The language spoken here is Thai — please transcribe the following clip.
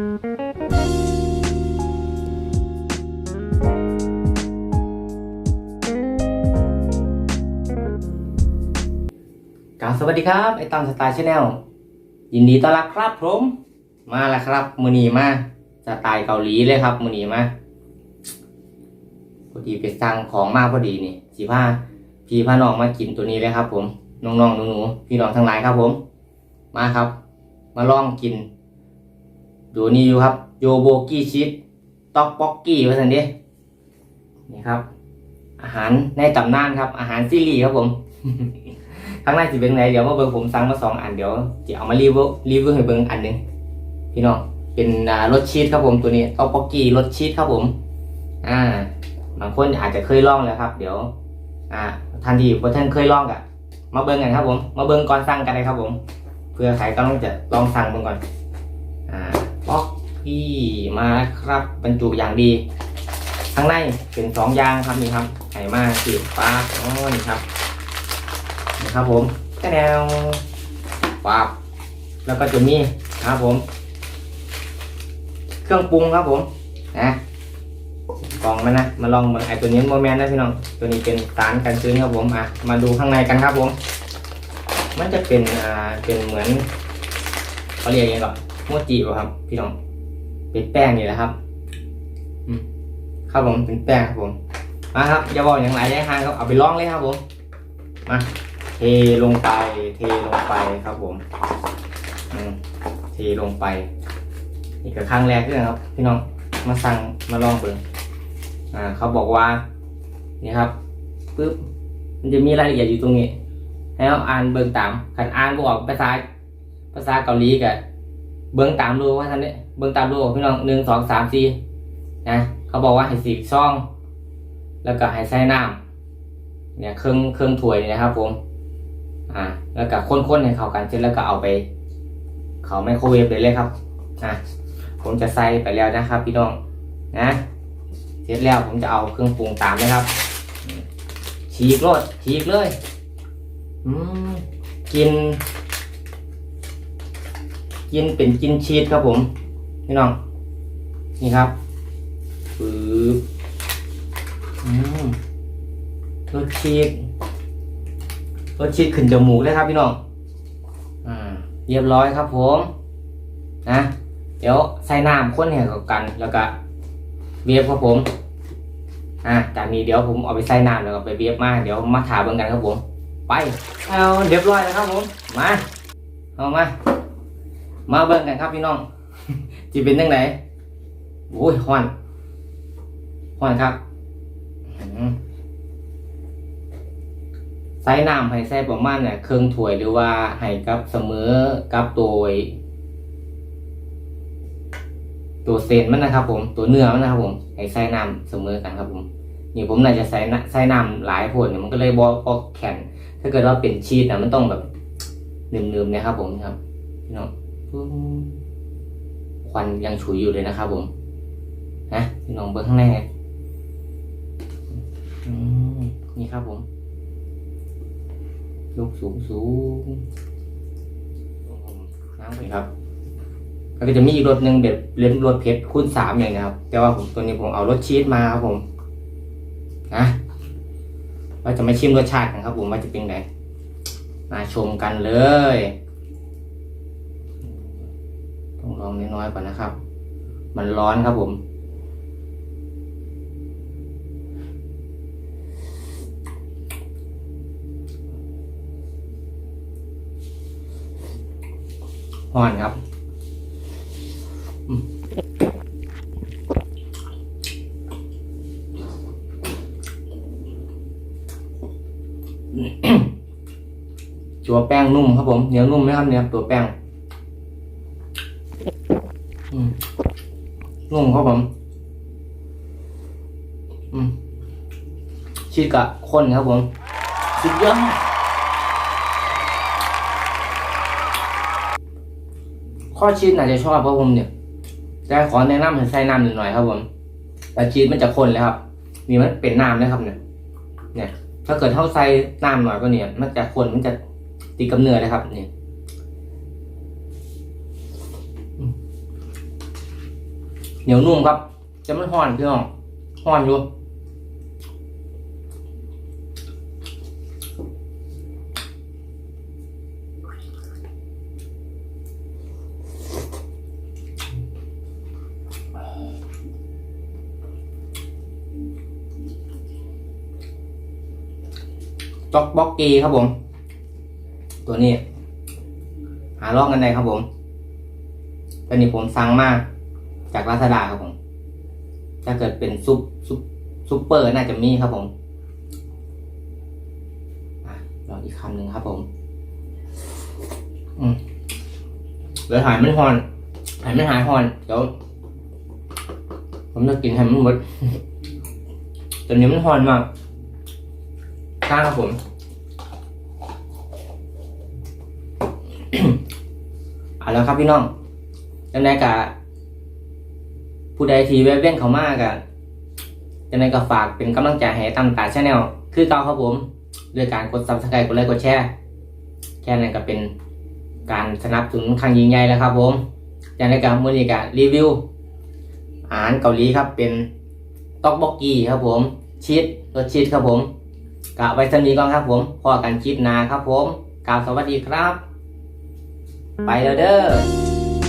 กาสวัสดีครับไอตามสไตล์ชาแนลยินดีต้อนรับครับผมมาแล้วครับมือนีมาสไตล์เกาหลีเลยครับมือนีมาพอดีไปสั่งของมาพอดีนี่สีผ้าพี่พาน้องมากินตัวนี้เลยครับ ผมน้องๆหนูๆพี่น้องทั้งหลายครับผม มาครับ มาลองกิน ดูนี่อยู่ครับ โยโบกี้ชีสต็อกป๊อกกี้ว่าสันเดีนี่ครับ อาหารในตำนานครับ อาหารซีรีส์ครับผมข้างในสิเป็นไงเดี๋ยวมาเบิ่งผมสั่งมาสองอันเดี๋ยวจะเอามารีวิวรีวิวให้เบิ่งอันหนึ่งพี่น้องเป็นรสชีสครับผมตัวนี้ต๊อกป๊อกกี้รสชีสครับผม อ่าบางคนอาจจะเคยลองแล้วครับ เดี๋ยว อ่าทันทีพอท่านเคยลองกะมาเบิ่งกันครับผม มาเบิ่งก่อนสั่งกันเลยครับผม เพื่อใครก็ต้องจะลองสั่งเบิ่งก่อน อ่า ป๊อกกี้มาครับบรรจุอย่างดี ข้างในเป็นสองยางครับนี่ครับไข่มากสีฟ้าอ๋อนี่ครับนะครับผมแนวปาบแล้วก็จะมีครับผม เครื่องปรุงครับผมนะกล่องมันนะมาลองเบิ่งไอตัวนี้โมแมนต์นะพี่น้องตัวนี้เป็นสารกันชื้นครับผมอะมาดูข้างในกันครับผม มันจะเป็นอ่าเป็นเหมือนเขาเรียกยังไงก่อนโมจิป่ะครับ พี่น้อง เป็นแป้งนี่แหละครับอืมครับผมเป็นแป้งครับผมมาครับอย่าบอกอย่างไรได้ห้างครับเอาไปลองเลยครับผมมาเทลงไปเทลงไปครับผมอืมเทลงไปนี่ก็ครั้งแรกเลยครับ พี่น้องมาสั่งมาลองเบิ่งอ่า เขาบอกว่านี่ครับปึ๊บมันจะมีรายละเอียดอยู่ตรงนี้ให้เราอ่านเบิ่งตามขันอ่านบออกภาษาภาษาเกาหลีกับเบิ่งตามดูว่าท่านเนี่ย เบิ่งตามดูพี่น้องหนึ่งสองสามสี่นะเขาบอกว่าให้สีช่อง แล้วก็ให้ใส่น้ำเนี่ยเครื่องเครื่องถ้วยนะครับผมอ่าแล้วก็ข้นๆให้เข้ากันเสร็จแล้วก็เอาไป เขาไมโครเวฟเลยเลยครับอะผมจะใส่ไปแล้วนะครับ พี่น้องนะเสร็จแล้วผมจะเอาเครื่องปรุงตามนะครับฉีกโลดฉีกเลยอืมกิน กินเป็นกินชีสครับผม พี่น้อง นี่ครับปึ๊บอืมรสชีสรสชีสขึ้นจมูกเลยครับพี่น้องอ่าเรียบร้อยครับผมนะเดี๋ยวใส่น้ำข้นให้เข้ากัน แล้วก็เวียบครับผมอ่าจากนี้เดี๋ยวผมเอาไปใส่น้ำแล้วก็ไปเวียบมาเดี๋ยวมาถาเบิ่งกันครับผมไปเอาเรียบร้อยแล้วครับผมมาเอามามาเบิ่งกันครับพี่น้อง จะเป็นยังไงโอ้ยฮ้อนฮ้อนครับใส่น้ำให้ใส่ประมาณเนี่ยเครื่องถ้วยหรือว่าให้กับเสมอกับตัวตัวเซนมันนะครับ ผมตัวเนื้อมันนะครับผมให้ใส่น้ำเสมอกันครับผมนี่ผมน่าจะใส่น้ำใส่น้ำหลายผลเนี่ยมันก็เลยบอแข็งถ้าเกิดว่าเป็นชีสนะมันต้องแบบเนิ่มๆนะครับผมครับพี่น้องปึ้ง ควันยังฉุยอยู่เลยนะครับผมนะพี่น้องเบิ้งข้างในไงอืมนี่ครับผมยกสูงสูงน้ำไปครับแล้วก็จะมีอีกรถหนึ่งแบบเล่นรถเพชรคูณสามอย่างนะครับ แต่ว่าผมตัวนี้ผมเอารถชีสมาครับผมนะเราจะไมาชิมรสชาติกันครับผมว่าจะเป็นไงมาชมกันเลย ต้อ งลองน้อยๆก่อนนะครับ มันร้อนครับผม ห่อนครับตัวแป้งนุ่มครับผมเนียวนุ่มไหมครับเนี่ยตัวแป้ง นุ่มครับผม อืมชีสกะข้นครับผม สุดยอดข้อชีสอาจจะชอบเพราะผมเนี่ยแต่ขอแนะนำให้ใส่น้ำหน่อยครับผมแต่ชีสมันจะข้นเลยครับนี่มันเป็นน้ำนะครับเนี่ย เนี่ย ถ้าเกิดเท่าใส่น้ำหน่อยก็เนี่ย มันจะข้นมันจะติดกับเนื้อเลยครับเนี่อื เหนียวนุ่มครับ จะมันห่อนพี่น้องห่อนอยู่จ็อกบ็อกกีครับผม ตัวนี้ หาลอกกันได้ครับผมตัวนี้ผมสั่งมา จากลาซาด้าครับผม ถ้าเกิดเป็นซุปซุปซุปเปอร์น่าจะมีครับผมอะลองอีกคำหนึ่งครับผมอืมเดี๋ยวหายไม่หอนหายไม่หายหอนเดี๋ยวผมจะกินให้มันหมดตัวนี้มันหอนมากข้างครับผมเอาแล้วครับพี่น้องจังไดกะ ผู้ใดที่แวะเวียนเข้ามากะจังไดก็ฝากเป็นกำลังใจให้ตำตาชาแนลคือเก่าครับผมด้วยการกด subscribe กดไลค์กดแชร์แค่นั้นก็เป็นการสนับสนุนครั้งยิ่งใหญ่แล้วครับผมจังไดกะมื้อนี้กะรีวิว อาหารเกาหลีครับเป็นต็อกบอกกี้ครับผมชีสรสชีสครับผมกะไว้สนี้ก่อนครับผมพอกันคลิปหน้าครับผมกล่าวสวัสดีครับ ไปแล้วเด้อ